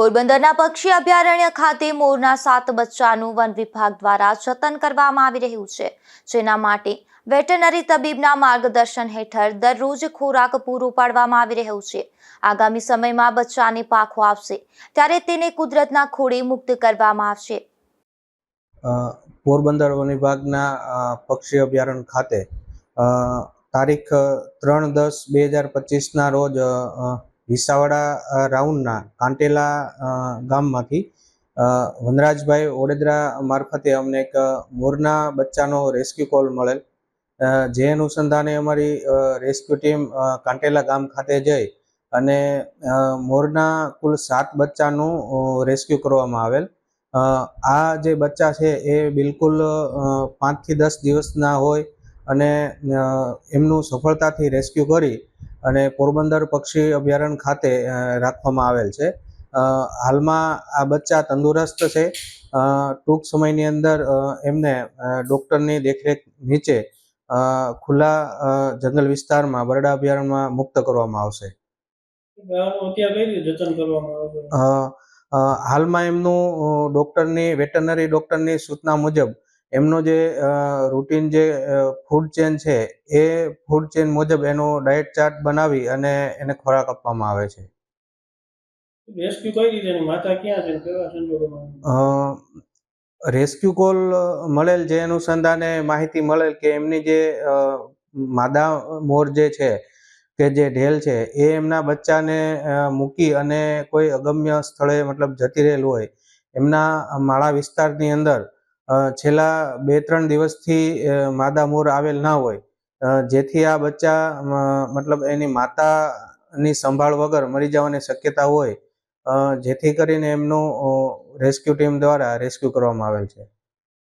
પોરબંદરના પક્ષી અભયારણ્ય ખાતે મોરના સાત બચ્ચાનું વન વિભાગ દ્વારા જતન કરવામાં આવી રહ્યું છે. જેના માટે વેટરનરી તબીબના માર્ગદર્શન હેઠળ દરરોજ ખોરાક પૂરો પાડવામાં આવી રહ્યો છે. આગામી સમયમાં બચ્ચાને પાખો આવશે ત્યારે તેને કુદરતના ખોળે મુક્ત કરવામાં આવશે. પોરબંદર વન વિભાગના પક્ષી અભયારણ્ય ખાતે તારીખ ત્રણ દસ બે હજાર પચીસના રોજ વિસાવડા રાઉન્ડના કાંટેલા ગામમાંથી વનરાજભાઈ ઓડેદરા મારફતે અમને એક મોરના બચ્ચાનો રેસ્ક્યુ કોલ મળેલ. જે અનુસંધાને અમારી રેસ્ક્યુ ટીમ કાંટેલા ગામ ખાતે જઈ અને મોરના કુલ સાત બચ્ચાનું રેસ્ક્યુ કરવામાં આવેલ. આ જે બચ્ચા છે એ બિલકુલ પાંચથી દસ દિવસના હોય અને એમનું સફળતાથી રેસ્ક્યુ કરી અને પોરબંદર પક્ષી અભયારણ્ય ખાતે રાખવામાં આવેલ છે. હાલમાં આ બચ્ચા તંદુરસ્ત છે. ટૂંક સમયની અંદર એમને ડૉક્ટરની દેખરેખ નીચે ખુલ્લા જંગલ વિસ્તારમાં બરડા અભયારણ્યમાં મુક્ત કરવામાં આવશે. હાલમાં એમનું ડૉક્ટરની, વેટરનરી ડૉક્ટરની સૂચના મુજબ એમનો જે રૂટીન જે ફૂડ ચેન છે એ ફૂડ ચેન મુજબ એનો ડાયટ ચાર્ટ બનાવી અને એને ખોરાક આપવામાં આવે છે. રેસ્ક્યુ કઈ રીતે? માતા ક્યાં છે? કેવા સંજોગોમાં રેસ્ક્યુ કોલ મળેલ જે અનુસંધાને માહિતી મળેલ કે એમની જે માદા મોર જે છે કે જે ઢેલ છે એ એમના બચ્ચાને મૂકી અને કોઈ અગમ્ય સ્થળે મતલબ જતી રહેલું હોય એમના માળા વિસ્તારની અંદર છેલ્લા બે ત્રણ દિવસથી માદા મોર આવેલ ના હોય. જેથી આ બચ્ચા મતલબ એની માતાની સંભાળ વગર મરી જવાની શક્યતા હોય જેથી કરીને એમનું રેસ્ક્યુ ટીમ દ્વારા રેસ્ક્યુ કરવામાં આવેલ છે.